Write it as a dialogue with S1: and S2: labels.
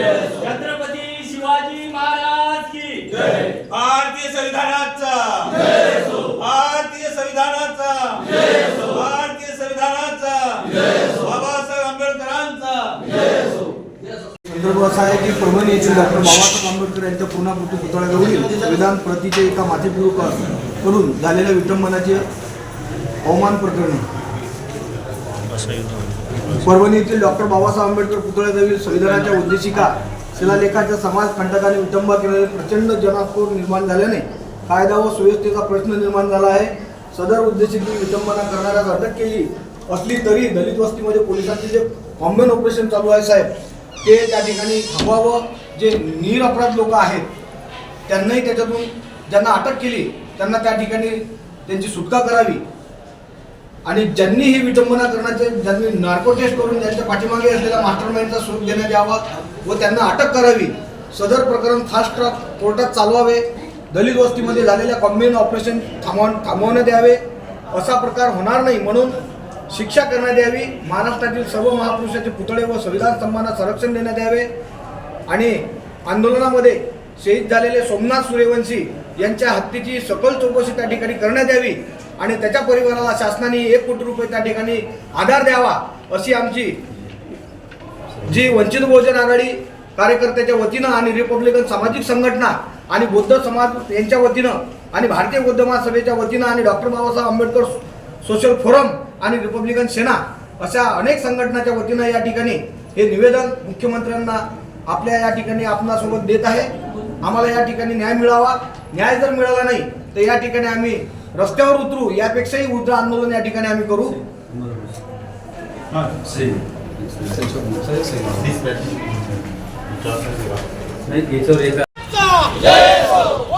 S1: छत्रपती शिवाजी महाराज की
S2: भारतीय संविधानाचा. भारतीय संविधानाचा. भारतीय संविधानाचा. बाबासाहेब आंबेडकरांचा.
S3: संदर्भ असा आहे की परभणी येथील डॉक्टर बाबासाहेब आंबेडकर यांच्या पूर्णाकृती पुतळ्याजवळील विधान प्रतीचे एका मातेपिरूकडून झालेल्या विटंबनाचे अवमान प्रकरण. परभणी येथील डॉक्टर बाबासाहेब आंबेडकर पुतळ्याजवळील संविधानाच्या उद्देशिका शिलालेखाच्या समाज खंडकाने विटंबा केल्याने प्रचंड जनाक्रोश निर्माण झाल्याने कायदा व सुव्यवस्थेचा प्रश्न निर्माण झाला आहे. सदर उद्देशिकी विटंबना करणाऱ्यास अटक केली असली तरी दलित वस्तीमध्ये पोलिसांचे जे कॉम्बेन ऑपरेशन चालू आहे साहेब ते त्या ठिकाणी थांबवावं जे निरपराध लोक आहेत त्यांनाही त्याच्यातून ज्यांना अटक केली त्यांना त्या ठिकाणी त्यांची सुटका करावी. आणि ज्यांनी ही विटंबना करण्याचे ज्यांनी नार्को टेस्ट करून ज्यांच्या पाठीमागे असलेल्या मास्टर माइंडचा देण्यात घेण्यात यावा व त्यांना अटक करावी सदर प्रकरण फास्ट ट्रॅक कोर्टात चालवावे दलित वस्तीमध्ये झालेल्या कॉम्बिन ऑपरेशन थांबव थांबवण्यात यावे असा प्रकार होणार नाही म्हणून शिक्षा करण्यात यावी महाराष्ट्रातील सर्व महापुरुषाचे पुतळे व संविधान स्तंभांना संरक्षण देण्यात यावे आणि आंदोलनामध्ये शहीद झालेले सोमनाथ सूर्यवंशी यांच्या हत्येची सकल चौकशी त्या ठिकाणी करण्यात यावी आणि त्याच्या परिवाराला शासनाने एक कोटी रुपये त्या ठिकाणी आधार द्यावा अशी आमची जी वंचित बहुजन आघाडी कार्यकर्त्याच्या वतीनं आणि रिपब्लिकन सामाजिक संघटना आणि बौद्ध समाज यांच्या वतीनं आणि भारतीय बौद्ध महासभेच्या वतीनं आणि doctor Babasaheb Ambedkar social forum आणि रिपब्लिकन सेना अशा अनेक संघटनाच्या वतीनं या ठिकाणी हे निवेदन मुख्यमंत्र्यांना आपल्या या ठिकाणी आपणासोबत देत आहे. आम्हाला या ठिकाणी न्याय मिळावा. न्याय जर मिळाला नाही तर या ठिकाणी आम्ही रस्त्यावर उतरू यापेक्षाही उग्र आंदोलन या ठिकाणी आम्ही करू.
S1: नाही याच्यावर एका
S3: जय हो!